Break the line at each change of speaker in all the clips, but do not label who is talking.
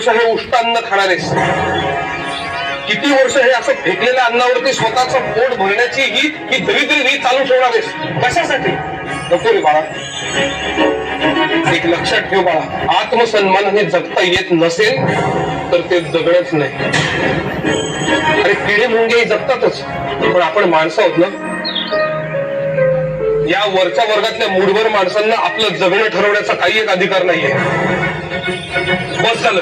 वर्ष हे उष्ट अन्न खाणारेस किती वर्ष हे असं फेकलेल्या अन्नावरती स्वतःच पोट भरण्याची ही ही दरिद्री रीत चालू ठेवणारेस कशासाठी? नको रे बाळा. एक लक्षात ठेव बाळा. आत्मसन्मानाने जगता येत नसेल तर ते जगणच नाही. अरे किडे मुंगे जगतातच. पण आपण माणसं आहोत ना? या वरच्या वर्गातल्या मूडभर माणसांना आपलं जगणं ठरवण्याचा काही एक अधिकार नाहीये. बस झालं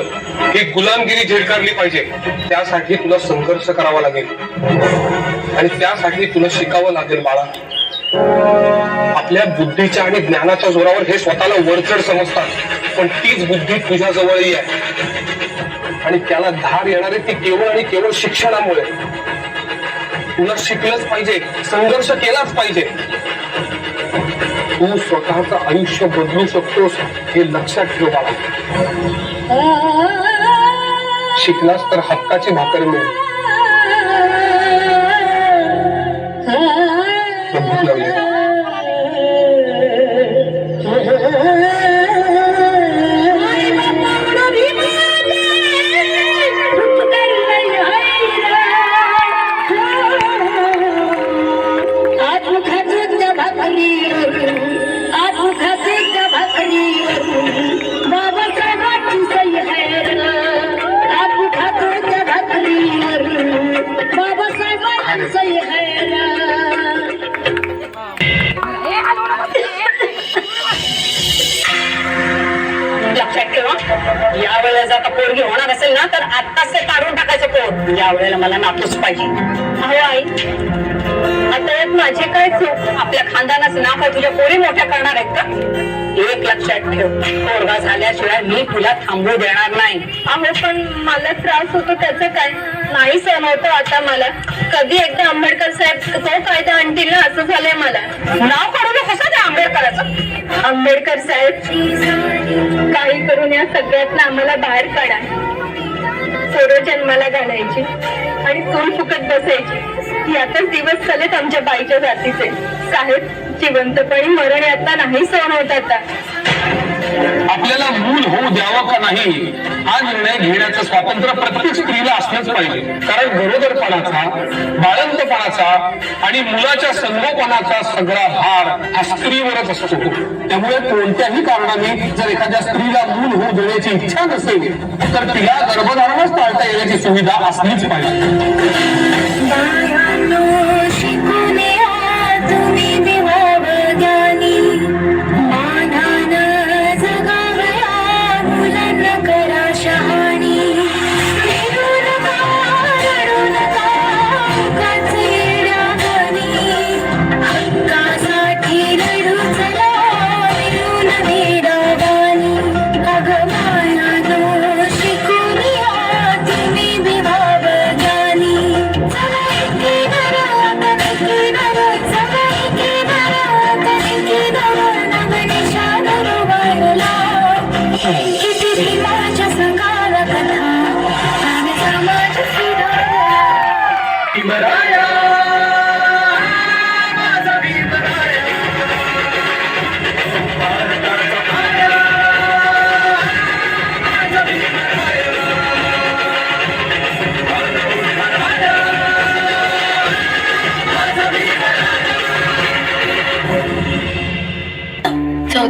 ही गुलामगिरी झेडकारली पाहिजे. त्यासाठी तुला संघर्ष करावा लागेल. आणि त्यासाठी तुला शिकावं लागेल बाळा. आपल्या बुद्धीच्या आणि ज्ञानाच्या जोरावर हे स्वतःला वरचढ समजतात. पण तीच बुद्धी तुझ्या जवळही आहे. आणि त्याला धार येणारे ती केवळ आणि केवळ शिक्षणामुळे. तुला शिकलंच पाहिजे. संघर्ष केलाच पाहिजे. तू स्वतःचं आयुष्य बदलू शकतोस हे लक्षात ठेव बाळा. शिकलास तर हक्काची भाकर मिळेल.
लक्षात ठेवा या वेळेला जर आता पोरगी होणार असेल ना तर आत्ताच ते काढून टाकायचं पोर. या वेळेला मला नातूच पाहिजे.
अहो आई. आता यात माझी काय चूक?
आपल्या खानदानाचं नाव काय तुझ्या पोरी मोठ्या करणार आहेत का? एक लक्षात ठेव. पोरगा झाल्याशिवाय मी तुला थांबू देणार नाही.
अहो पण मला त्रास होतो त्याचं काय? नाही सहन होतो आता मला. कधी एकदा आंबेडकर साहेब तो कायदा आणतील ना असं झालंय मला.
नाव काढू नकोस हं त्या आंबेडकराचं?
आंबेडकर साहेब काही करून या सगळ्यातनं आम्हाला बाहेर काढा. सोरो जन्माला घालायची आणि तोंड फुकत बसायची? यातच दिवस चालेत आमच्या बाईच्या जातीचे. साहेब जिवंतपणी मरण आता नाही सहन होत आता.
आपल्याला मूल होऊ द्यावं का नाही हा निर्णय घेण्याचं स्वातंत्र्य प्रत्येक स्त्रीला असलंच पाहिजे. कारण गरोदरपणाचा बाळंतपणाचा आणि मुलाच्या संगोपनाचा सगळा भार हा स्त्रीवरच असतो. त्यामुळे कोणत्याही कारणाने जर एखाद्या स्त्रीला मूल होऊ देण्याची इच्छा नसेल तर तिला गर्भधारणच टाळता येण्याची सुविधा असलीच पाहिजे.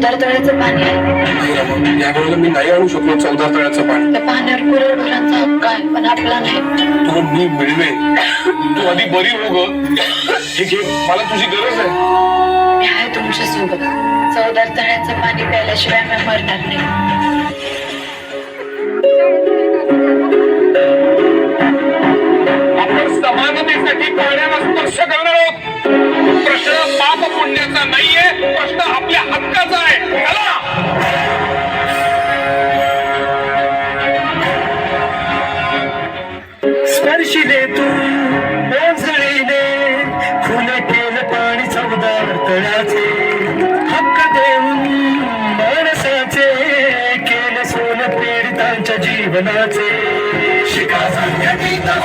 चौदार तळ्याचं पाणी आहे.
मी नाही आणू शकलो चौदा तळ्याचं पाणी.
त्या पाण्यावर गुरेढोरांचा हक्क आहे पण आपला नाही.
तुला मी मिळवेन. तू आधी बरी हो ग. हे घे मला तुझी गरज आहे.
मी आहे तुमच्यासोबत. चौदार तळ्याचं पाणी प्यायल्याशिवाय मी मरणार नाही.
आपण समानतेसाठी पाण्याला स्पर्श करणार आहोत प्रश्न पाप पुण्याचा नाहीये प्रश्न
ధన్యవాదాలు శిఖా సంఘటితమ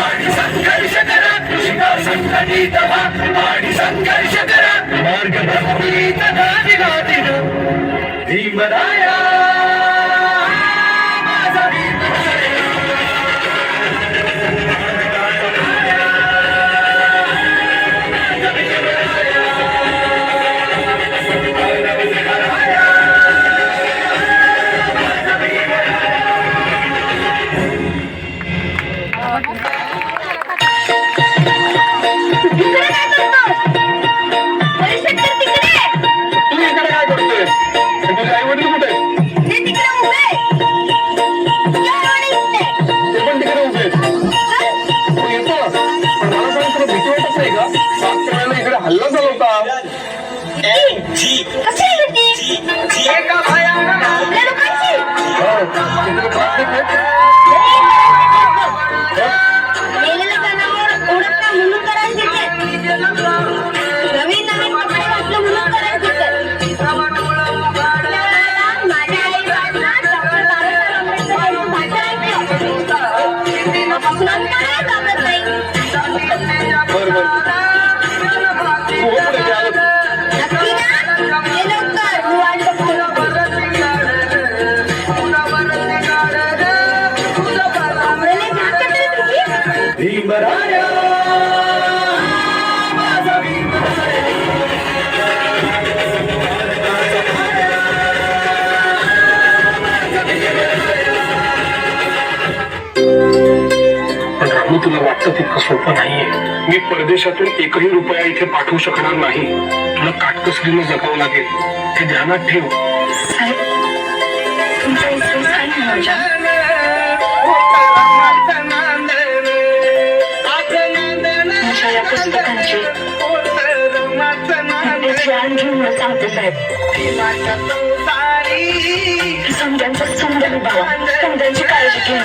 ఆడి సంఘర్షకర శిఖా సంఘటితమ ఆడి సంఘర్షకర మార్గ బ్రహ్మీత దారి దాటిను భీమరాయా
कशी आली ती? आपल्या
तुला वाटतं तितकं सोपं नाहीये? मी परदेशातून एकही रुपया इथे पाठवू शकणार नाही. तुला काटकसरीनं जगावं लागेल. हे ध्यानात ठेव.
साहेब तुमचा आहे ना? माझ्या या पुस्तकांची त्याची आण घेऊन मला सांगते साहेब. समजांचं समजावी बाबा समजांची काळजी घ्या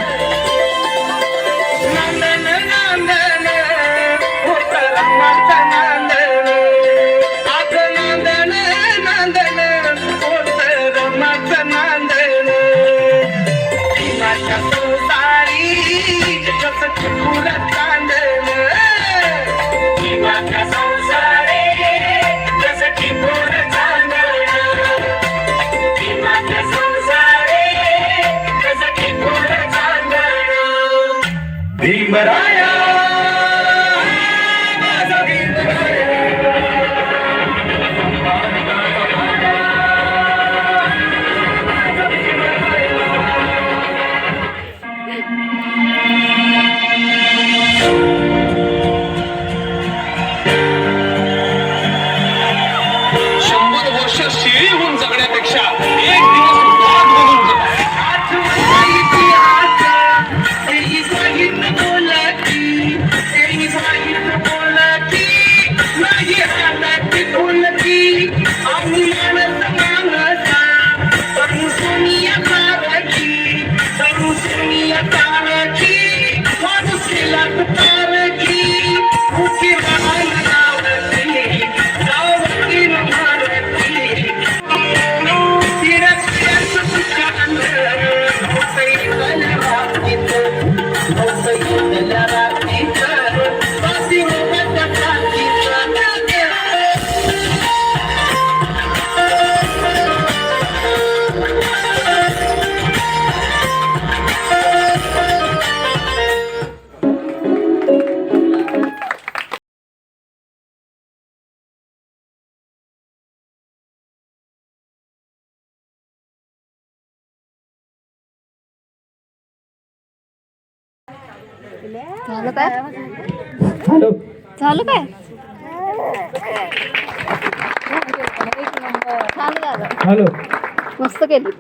झालं काय? झालं काय? छान झालं
हॅलो.
मस्त केली.